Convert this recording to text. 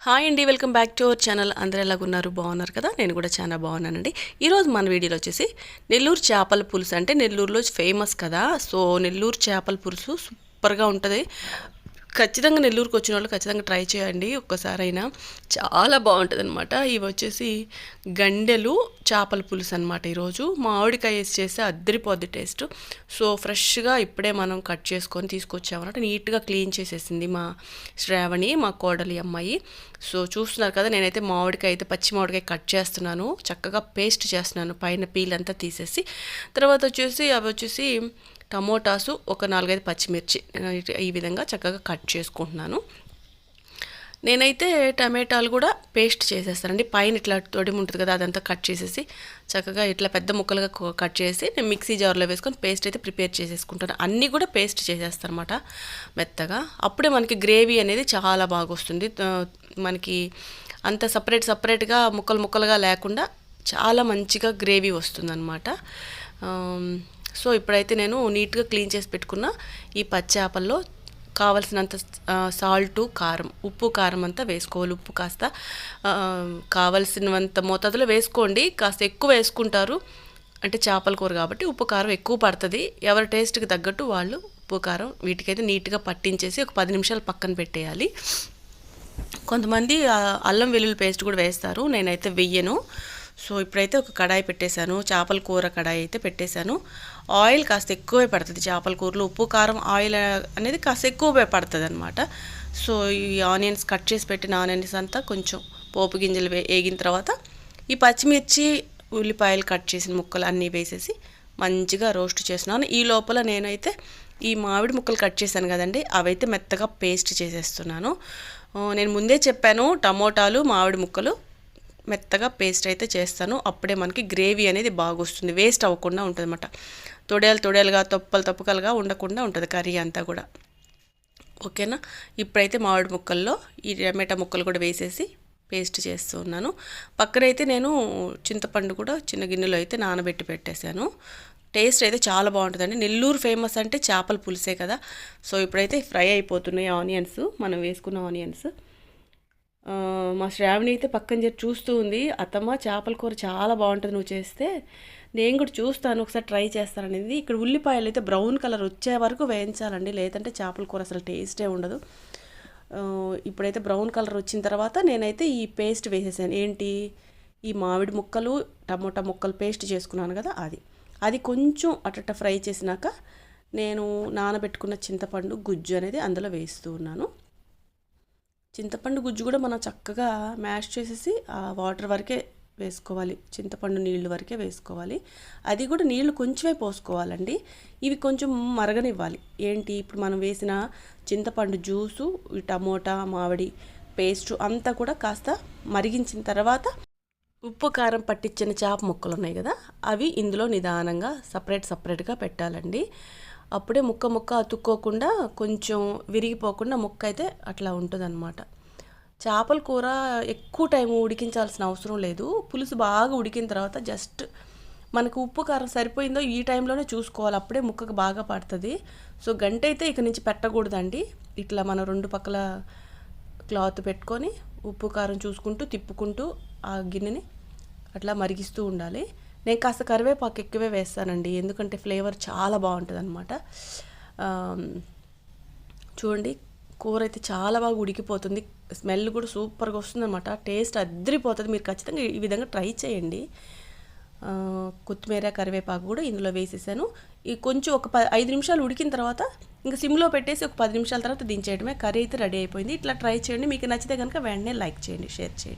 Hi అండి welcome back to our channel అందరూ ఎలాగున్నారు బాగున్నారు కదా? నేను కూడా చాలా బాగున్నానండి. ఈరోజు మన వీడియోలో వచ్చేసి నెల్లూరు చేపల పులుసు. అంటే నెల్లూరులో ఫేమస్ కదా? సో నెల్లూరు చేపల పులుసు సూపర్గా ఉంటుంది. ఖచ్చితంగా నెల్లూరుకు వచ్చిన వాళ్ళు ఖచ్చితంగా ట్రై చేయండి ఒక్కసారైనా. చాలా బాగుంటుంది అనమాట ఇవి వచ్చేసి గండెలు చేపల పులుసు అనమాట ఈరోజు. మామిడికాయ వేసి చేస్తే అద్దరిపోద్ది టేస్ట్. సో ఫ్రెష్గా ఇప్పుడే మనం కట్ చేసుకొని తీసుకొచ్చామన్నమాట. నీట్గా క్లీన్ చేసేసింది మా శ్రావణి మా కోడలి అమ్మాయి. సో చూస్తున్నారు కదా నేనైతే మామిడికాయ అయితే పచ్చి మామిడికాయ కట్ చేస్తున్నాను. చక్కగా పేస్ట్ చేస్తున్నాను పైన పీల్ అంతా తీసేసి. తర్వాత వచ్చేసి అవి వచ్చేసి టమోటాసు ఒక నాలుగైదు పచ్చిమిర్చి. ఈ విధంగా చక్కగా కట్ చేసుకుంటున్నాను. నేనైతే టమాటాలు కూడా పేస్ట్ చేసేస్తానండి. పైన ఇట్లా తొడిమి ఉంటుంది కదా అదంతా కట్ చేసేసి చక్కగా ఇట్లా పెద్ద ముక్కలుగా కట్ చేసి నేను మిక్సీ జార్లో వేసుకొని పేస్ట్ అయితే ప్రిపేర్ చేసేసుకుంటాను. అన్నీ కూడా పేస్ట్ చేసేస్తాను అనమాట మెత్తగా. అప్పుడే మనకి గ్రేవీ అనేది చాలా బాగా వస్తుంది. మనకి అంత సపరేట్ సపరేట్గా ముక్కలు ముక్కలుగా లేకుండా చాలా మంచిగా గ్రేవీ వస్తుందన్నమాట. సో ఇప్పుడైతే నేను నీట్గా క్లీన్ చేసి పెట్టుకున్న ఈ పచ్చాపల్లో కావలసినంత సాల్టు కారం ఉప్పు కారం అంతా వేసుకోవాలి. ఉప్పు కాస్త కావలసినంత మోతాదులో వేసుకోండి. కాస్త ఎక్కువ వేసుకుంటారు. అంటే చేపల కూర కాబట్టి ఉప్పు కారం ఎక్కువ పడుతుంది. ఎవరి టేస్ట్కి తగ్గట్టు వాళ్ళు ఉప్పు కారం వీటికైతే నీట్గా పట్టించేసి ఒక పది నిమిషాలు పక్కన పెట్టేయాలి. కొంతమంది అల్లం వెల్లుల్లి పేస్ట్ కూడా వేస్తారు. నేనైతే వెయ్యను. సో ఇప్పుడైతే ఒక కడాయి పెట్టేశాను చేపల కూర కడాయి అయితే పెట్టేశాను. ఆయిల్ కాస్త ఎక్కువే పడుతుంది చేపల కూరలో. ఉప్పు కారం ఆయిల్ అనేది కాస్త ఎక్కువే పడుతుంది అనమాట సో ఈ ఆనియన్స్ కట్ చేసి పెట్టిన ఆనియన్స్ అంతా కొంచెం పోపు గింజలు వేగిన తర్వాత ఈ పచ్చిమిర్చి ఉల్లిపాయలు కట్ చేసిన ముక్కలు అన్నీ వేసేసి మంచిగా రోస్ట్ చేస్తున్నాను. ఈ లోపల నేనైతే ఈ మామిడి ముక్కలు కట్ చేశాను కదండి అవైతే మెత్తగా పేస్ట్ చేసేస్తున్నాను. నేను ముందే చెప్పాను టమోటాలు మామిడి ముక్కలు మెత్తగా పేస్ట్ అయితే చేస్తాను. అప్పుడే మనకి గ్రేవీ అనేది బాగా వస్తుంది వేస్ట్ అవ్వకుండా ఉంటుంది అనమాట తొడేలు తొడేలుగా తొప్పలు తప్పకలుగా ఉండకుండా ఉంటుంది కర్రీ అంతా కూడా. ఓకేనా? ఇప్పుడైతే మామిడి ముక్కల్లో ఈ టమాటా ముక్కలు కూడా వేసేసి పేస్ట్ చేస్తూ ఉన్నాను. పక్కనైతే నేను చింతపండు కూడా చిన్న గిన్నెలో అయితే నానబెట్టి పెట్టేశాను. టేస్ట్ అయితే చాలా బాగుంటుందండి. నెల్లూరు ఫేమస్ అంటే చేపల పులుసే కదా. సో ఇప్పుడైతే ఫ్రై అయిపోతున్నాయి ఆనియన్స్. మనం వేసుకున్న ఆనియన్స్. మా శ్రావణి అయితే పక్కన చేరి చూస్తూ ఉంది. అత్తమ్మ చేపల కూర చాలా బాగుంటుంది నువ్వు చేస్తే. నేను కూడా చూస్తాను ఒకసారి ట్రై చేస్తాననేది. ఇక్కడ ఉల్లిపాయలు అయితే బ్రౌన్ కలర్ వచ్చే వరకు వేయించాలండి. లేదంటే చేపల కూర అసలు టేస్టే ఉండదు. ఇప్పుడైతే బ్రౌన్ కలర్ వచ్చిన తర్వాత నేనైతే ఈ పేస్ట్ వేసేసాను. ఏంటి? ఈ మామిడి ముక్కలు టమోటా ముక్కలు పేస్ట్ చేసుకున్నాను కదా అది. అది కొంచెం అట్ట ఫ్రై చేసినాక నేను నానబెట్టుకున్న చింతపండు గుజ్జు అనేది అందులో వేస్తూ ఉన్నాను. చింతపండు గుజ్జు కూడా మనం చక్కగా మ్యాష్ చేసేసి ఆ వాటర్ వరకే వేసుకోవాలి. చింతపండు నీళ్ళు వరకే వేసుకోవాలి. అది కూడా నీళ్ళు కొంచెమే పోసుకోవాలండి. ఇవి కొంచెం మరగనివ్వాలి. ఏంటి? ఇప్పుడు మనం వేసిన చింతపండు జ్యూసు టమోటా మామిడి పేస్టు అంతా కూడా కాస్త మరిగించిన తర్వాత ఉప్పు కారం పట్టించిన చేప ముక్కలు ఉన్నాయి కదా అవి ఇందులో నిదానంగా సపరేట్ సపరేట్గా పెట్టాలండి. అప్పుడే ముక్క ముక్క అతుక్కోకుండా కొంచెం విరిగిపోకుండా ముక్క అయితే అట్లా ఉంటుందన్నమాట. చేపల కూర ఎక్కువ టైం ఉడికించాల్సిన అవసరం లేదు. పులుసు బాగా ఉడికిన తర్వాత జస్ట్ మనకు ఉప్పు కారం సరిపోయిందో ఈ టైంలోనే చూసుకోవాలి. అప్పుడే ముక్కకు బాగా పడుతుంది. సో గంట అయితే ఇక నుంచి పెట్టకూడదండి. ఇట్లా మనం రెండు పక్కల క్లాత్ పెట్టుకొని ఉప్పు కారం చూసుకుంటూ తిప్పుకుంటూ ఆ గిన్నెని అట్లా మరిగిస్తూ ఉండాలి. నేను కాస్త కరివేపాకు ఎక్కువే వేస్తానండి. ఎందుకంటే ఫ్లేవర్ చాలా బాగుంటుంది అనమాట చూడండి కూర అయితే చాలా బాగా ఉడికిపోతుంది. స్మెల్ కూడా సూపర్గా వస్తుంది అనమాట టేస్ట్ అద్దరిపోతుంది. మీరు ఖచ్చితంగా ఈ విధంగా ట్రై చేయండి. కొత్తిమీర కరివేపాకు కూడా ఇందులో వేసేసాను. ఈ కొంచెం ఒక ప ఐదు నిమిషాలు ఉడికిన తర్వాత ఇంకా సిమ్లో పెట్టేసి ఒక పది నిమిషాల తర్వాత దించేయడమే కర్రీ అయితే రెడీ అయిపోయింది. ఇట్లా ట్రై చేయండి. మీకు నచ్చితే కనుక వెంటనే లైక్ చేయండి షేర్ చేయండి.